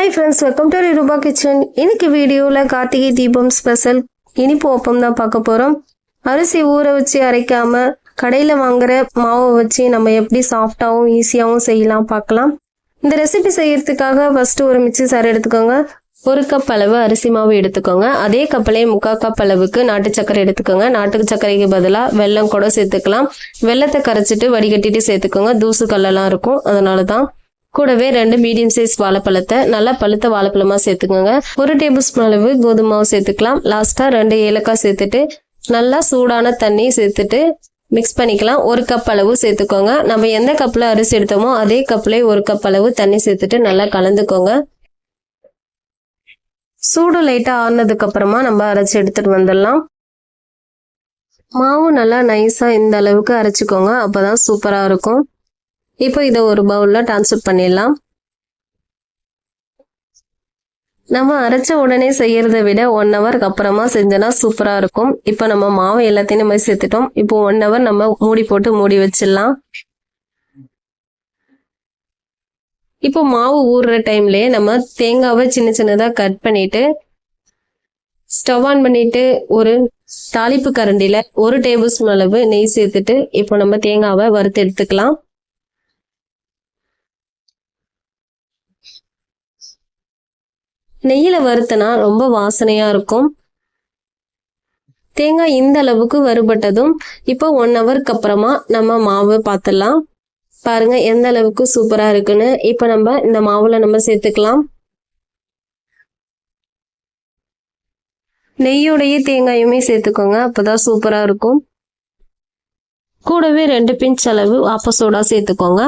Hi friends welcome to Rupa kitchen இன்னைக்கு வீடியோவில் Karthigai Deepam special இனிப்பு ஒப்பம் தான் பார்க்க போகிறோம் அரிசி ஊற வச்சு அரைக்காம கடையில் வாங்குற மாவை வச்சு நம்ம எப்படி சாஃப்டாகவும் ஈஸியாகவும் செய்யலாம் பார்க்கலாம். இந்த ரெசிபி செய்யறதுக்காக ஃபர்ஸ்ட் ஒரு மிக்சி சார் எடுத்துக்கோங்க. ஒரு கப் அளவு அரிசி மாவு எடுத்துக்கோங்க. அதே கப்பலே முக்கால் கப் அளவுக்கு நாட்டு சக்கரை எடுத்துக்கோங்க. நாட்டு சர்க்கரைக்கு பதிலாக வெல்லம் கூட சேர்த்துக்கலாம். வெள்ளத்தை கரைச்சிட்டு வடிகட்டிட்டு சேர்த்துக்கோங்க. தூசு கல்லெல்லாம் இருக்கும். அதனால தான் கூடவே ரெண்டு மீடியம் சைஸ் வாழைப்பழத்தை நல்லா பழுத்த வாழைப்பழமா சேர்த்துக்கோங்க. ஒரு டேபிள் ஸ்பூன் அளவு கோதுமாவும் சேர்த்துக்கலாம். லாஸ்டா ரெண்டு ஏலக்காய் சேர்த்துட்டு நல்லா சூடான தண்ணி சேர்த்துட்டு மிக்ஸ் பண்ணிக்கலாம். ஒரு கப் அளவு சேர்த்துக்கோங்க. நம்ம எந்த கப்ல அரிசி எடுத்தோமோ அதே கப்ல ஒரு கப் அளவு தண்ணி சேர்த்துட்டு நல்லா கலந்துக்கோங்க. சூடு லைட்டா ஆறுனதுக்கு அப்புறமா நம்ம அரைச்சி எடுத்துட்டு வந்துடலாம். மாவு நல்லா நைஸா இந்த அளவுக்கு அரைச்சிக்கோங்க. அப்பதான் சூப்பரா இருக்கும். இப்போ இதை ஒரு பவுலில் டிரான்ஸ்ஃபர் பண்ணிடலாம். நம்ம அரைச்ச உடனே செய்யறதை விட ஒன் ஹவருக்கு அப்புறமா செஞ்சோன்னா சூப்பராக இருக்கும். இப்போ நம்ம மாவு எல்லாத்தையும் நம்ம சேர்த்துட்டோம். இப்போ ஒன் ஹவர் நம்ம மூடி போட்டு மூடி வச்சிடலாம். இப்போ மாவு ஊறுற டைம்லயே நம்ம தேங்காவை சின்ன சின்னதாக கட் பண்ணிட்டு ஸ்டவ் ஆன் பண்ணிட்டு ஒரு தாளிப்பு கரண்டியில ஒரு டேபிள் ஸ்பூன் அளவு நெய் சேர்த்துட்டு இப்போ நம்ம தேங்காவை வறுத்து எடுத்துக்கலாம். நெய்யில வறுத்தனா ரொம்ப வாசனையா இருக்கும். தேங்காய் இந்த அளவுக்கு வறுபட்டதும் இப்போ ஒன் ஹவருக்கு அப்புறமா நம்ம மாவு பார்த்துடலாம் பாருங்க எந்த அளவுக்கு சூப்பரா இருக்குன்னு. இப்போ நம்ம இந்த மாவுல நம்ம சேர்த்துக்கலாம். நெய்யோடைய தேங்காயுமே சேர்த்துக்கோங்க அப்பதான் சூப்பரா இருக்கும். கூடவே ரெண்டு பிஞ்ச் அளவு ஆப்பசோடா சேர்த்துக்கோங்க.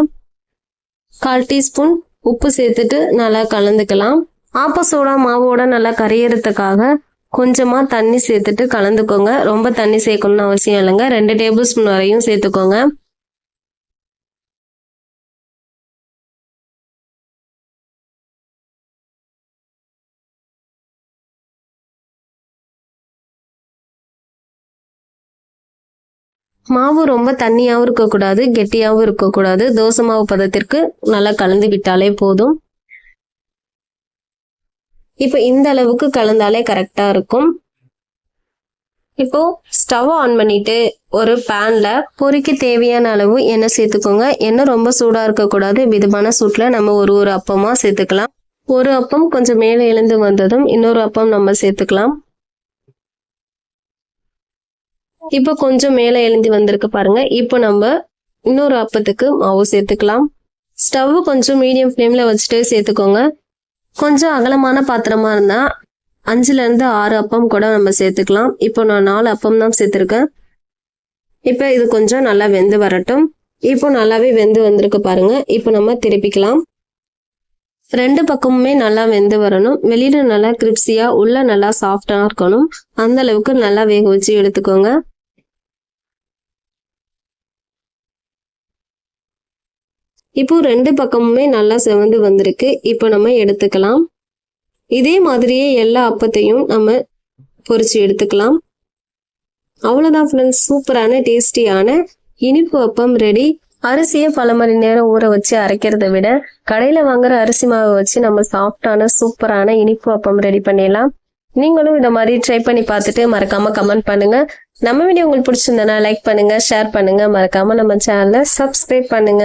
கால் டீஸ்பூன் உப்பு சேர்த்துட்டு நல்லா கலந்துக்கலாம். ஆப்ப சோடா மாவோட நல்லா கரையறதுக்காக கொஞ்சமாக தண்ணி சேர்த்துட்டு கலந்துக்கோங்க. ரொம்ப தண்ணி சேர்க்கணும்னு அவசியம் இல்லைங்க. ரெண்டு டேபிள் ஸ்பூன் வரையும் சேர்த்துக்கோங்க. மாவு ரொம்ப தண்ணியாகவும் இருக்கக்கூடாது கெட்டியாகவும் இருக்கக்கூடாது. தோசை மாவு பதத்திற்கு நல்லா கலந்து விட்டாலே போதும். இப்போ இந்த அளவுக்கு கலந்தாலே கரெக்டா இருக்கும். இப்போ ஸ்டவ் ஆன் பண்ணிட்டு ஒரு பேன்ல பொறிக்க தேவையான அளவு எண்ணெய் சேர்த்துக்கோங்க. எண்ணெய் ரொம்ப சூடா இருக்கக்கூடாது. விதமான சூட்ல நம்ம ஒரு ஒரு அப்பமா சேர்த்துக்கலாம். ஒரு அப்பம் கொஞ்சம் மேலே எழுந்து வந்ததும் இன்னொரு அப்பம் நம்ம சேர்த்துக்கலாம். இப்போ கொஞ்சம் மேலே எழுந்து வந்திருக்கு பாருங்க. இப்போ நம்ம இன்னொரு அப்பத்துக்கு மாவு சேர்த்துக்கலாம். ஸ்டவ் கொஞ்சம் மீடியம் ஃப்ளேம்ல வச்சுட்டு சேர்த்துக்கோங்க. கொஞ்சம் அகலமான பாத்திரமா இருந்தா அஞ்சுல இருந்து ஆறு அப்பம் கூட நம்ம சேர்த்துக்கலாம். இப்போ நான் நாலு அப்பம் தான் சேர்த்துருக்கேன். இப்போ இது கொஞ்சம் நல்லா வெந்து வரட்டும். இப்போ நல்லாவே வெந்து வந்திருக்கு பாருங்க. இப்போ நம்ம திருப்பிக்கலாம். ரெண்டு பக்கமுமே நல்லா வெந்து வரணும். வெளியில நல்லா கிரிப்ஸியா உள்ள நல்லா சாஃப்டா இருக்கணும். அந்த அளவுக்கு நல்லா வேக வச்சு எடுத்துக்கோங்க. இப்போ ரெண்டு பக்கமுமே நல்லா செவந்து வந்திருக்கு. இப்போ நம்ம எடுத்துக்கலாம். இதே மாதிரியே எல்லா அப்பத்தையும் நம்ம பொறிச்சு எடுத்துக்கலாம். அவ்வளோதான் ஃப்ரெண்ட்ஸ் சூப்பரான டேஸ்டியான இனிப்பு அப்பம் ரெடி அரிசியை பல மணி நேரம் ஊற வச்சு அரைக்கிறத விட கடையில் வாங்குற அரிசி மாவை வச்சு நம்ம சாஃப்டான சூப்பரான இனிப்பு அப்பம் ரெடி பண்ணிடலாம். நீங்களும் இந்த மாதிரி ட்ரை பண்ணி பார்த்துட்டு மறக்காம கமெண்ட் பண்ணுங்க. நம்ம வீடியோ உங்களுக்கு பிடிச்சிருந்தனா லைக் பண்ணுங்க ஷேர் பண்ணுங்க. மறக்காம நம்ம சேனலை சப்ஸ்கிரைப் பண்ணுங்க.